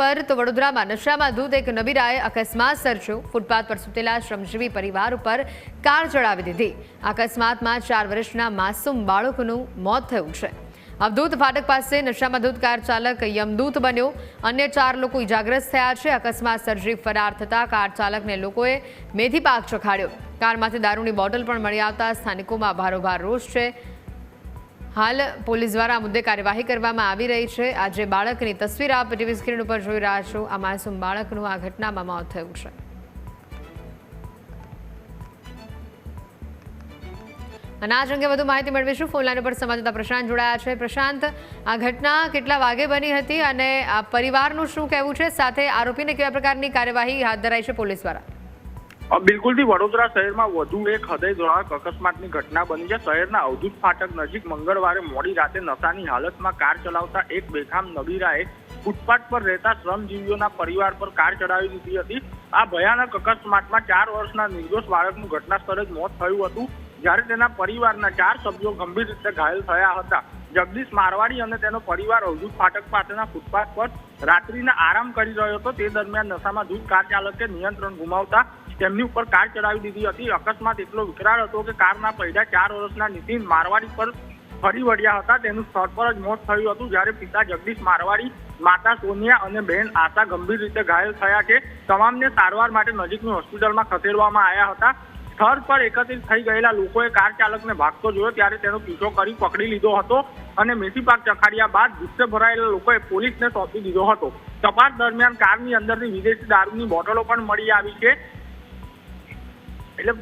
પર તો વડોદરામાં નશામાં દૂધ એક નબીરાએ અકસ્માત સર્જ્યો. ફૂટપાથ પર સૂતેલા શ્રમજીવી પરિવાર ઉપર કાર ચડાવી દીધી. અકસ્માતમાં ચાર વર્ષના માસૂમ બાળકનું મોત થયું છે. અવધૂત ફાટક પાસે નશામાં દૂધ કાર ચાલક યમદૂત બન્યો. અન્ય ચાર લોકો ઇજાગ્રસ્ત થયા છે. અકસ્માત સર્જી ફરાર થતા કાર ચાલકને લોકોએ મેથી પાક ચખાડ્યો. કારમાંથી દારૂની બોટલ પણ મળી આવતા સ્થાનિકોમાં ભારોભાર રોષ છે. હાલ પોલીસ દ્વારા આ મુદ્દે કાર્યવાહી કરવામાં આવી રહી છે. આજે બાળકની તસવીર આપ ટીવી સ્ક્રીન ઉપર જોઈ રહ્યા છો. આ માસૂમ બાળકનું આ ઘટનામાં મોત થયું છે. અને આજ અંગે વધુ માહિતી મેળવીશું. ફોનલાઈન ઉપર સંવાદદાતા પ્રશાંત જોડાયા છે. પ્રશાંત, આ ઘટના કેટલા વાગે બની હતી અને આ પરિવારનું શું કહેવું છે? સાથે આરોપીને કેવા પ્રકારની કાર્યવાહી હાથ ધરાઈ છે પોલીસ દ્વારા? બિલકુલથી વડોદરા શહેરમાં વધુ એક હૃદયદ્વારક અકસ્માતની ઘટના બની છે. શહેરના અવધૂત ફાટક નજીક મંગળવારે મોડી રાતે નશાની હાલતમાં કાર ચલાવતા એક બેખામ નબીરાએ ફૂટપાથ પર રહેતા શ્રમજીવીઓના પરિવાર પર કાર ચડાવી દીધી હતી. આ ભયાનક અકસ્માતમાં ચાર વર્ષના નિર્દોષ બાળકનું ઘટના સ્થળે જ મોત થયું હતું. જ્યારે તેના પરિવારના ચાર સભ્યો ગંભીર રીતે ઘાયલ થયા હતા. જગદીશ મારવાડી અને તેનો પરિવાર અવધૂત ફાટક પાસેના ફૂટપાથ પર રાત્રિના આરામ કરી રહ્યો હતો. તે દરમિયાન નશામાં ધૂત કાર ચાલકે નિયંત્રણ ગુમાવતા તેમની ઉપર કાર ચડાવી દીધી હતી. અકસ્માત એટલો વિકરાળ હતો કે કારના પૈડા ચાર વર્ષના નીતિન મારવાડી પર ફરી વળ્યા હતા. તેનું સ્થળ પર જ મોત થયું હતું, જ્યારે પિતા જગદીશ મારવાડી, માતા સોનિયા અને બહેન આશા ગંભીર રીતે ઘાયલ થયા છે. તમામને સારવાર માટે નજીકની હોસ્પિટલમાં ખસેડવામાં આવ્યા હતા. સ્થળ પર એકત્રિત થઈ ગયેલા લોકોએ કાર ચાલકને ભાગતો જોયો, ત્યારે તેનો પીછો કરી પકડી લીધો હતો અને મેથીપાક ચખાડ્યા બાદ ગુસ્સે ભરાયેલા લોકોએ પોલીસને સોંપી દીધો હતો. તપાસ દરમિયાન કારની અંદરથી વિદેશી દારૂની બોટલો પણ મળી આવી છે. એટલે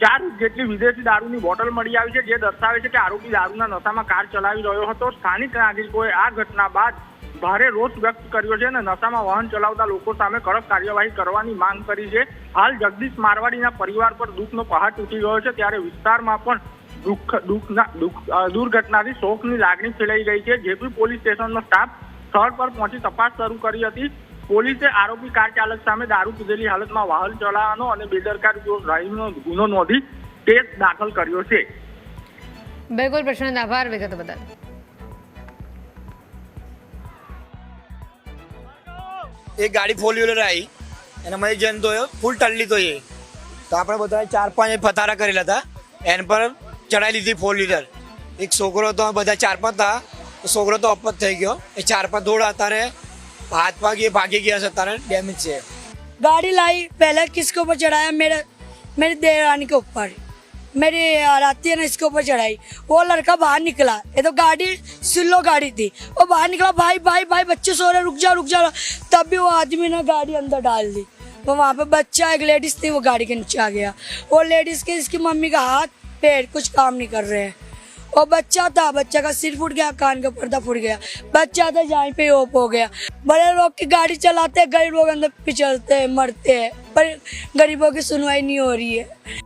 ચાર જેટલી વિદેશી દારૂની બોટલ મળી આવી છે, જે દર્શાવે છે કે આરોપી દારૂના નશામાં કાર ચલાવી રહ્યો હતો. સ્થાનિક નાગરિકોએ આ ઘટના બાદ ભારે રોષ વ્યક્ત કર્યો છે અને નશામાં વાહન ચલાવતા લોકો સામે કડક કાર્યવાહી કરવાની માંગ કરી છે. હાલ જગદીશ મારવાડીના પરિવાર પર દુઃખનો પહાડ તૂટી ગયો છે, ત્યારે વિસ્તારમાં પણ દુઃખ, દુઃખના, દુઃખ દુર્ઘટનાથી શોકની લાગણી ફેલાઈ ગઈ છે. જેપી પોલીસ સ્ટેશનનો સ્ટાફ સ્થળ પર પહોંચી તપાસ શરૂ કરી હતી. પોલીસે આરોપી કાર ચાલક સામે દારૂ પીધેલી હાલતમાં વાહન ચલાવવાનો અને બેદરકાર જો ડ્રાઇવિંગનો ગુનો નોંધી કેસ દાખલ કર્યો છે. બિલકુલ પ્રશાંત આભાર વિગત બદલ. એક ગાડી ફોર વ્હીલર આવી એનામાં મને જન તો ફૂલ ટલ્લી તો એ. તો આપણે બધા ચાર પાંચ ફતારા કરેલા હતા. એન પર ચડાવી લીધી ફોર વ્હીલર એક છોકરો તો બધા ચાર પાંચ હતા. છોકરો તો અપત થઈ ગયો. એ ચાર પાંચ ધોળા અત્યારે हाथ भागी भागी गया सतारा डैमेज से। गाड़ी लाई, पहले किसके ऊपर चढ़ाया? मेरे, मेरी देवरानी के ऊपर। मेरी राती ने इसके ऊपर चढ़ाई। वो लड़का बाहर निकला। ये तो गाड़ी, सिल्लो गाड़ी थी। वो बाहर निकला, भाई भाई भाई, बच्चे सो रहे, रुक जा रुक जा तब भी वो आदमी ने गाड़ी अंदर डाल दी। वो वहाँ पे बच्चा, एक लेडीज़ थी, वो गाड़ी के नीचे आ गया। वो लेडीज़ के, इसकी मम्मी का हाथ, पैर कुछ काम नहीं कर रहे हैं। और बच्चा था बच्चा का सिर फूट गया कान का पर्दा फूट गया बच्चा था जहाँ पे ओप हो गया बड़े लोग की गाड़ी चलाते हैं गरीब लोग अंदर पिछलते हैं मरते हैं पर गरीबों की सुनवाई नहीं हो रही है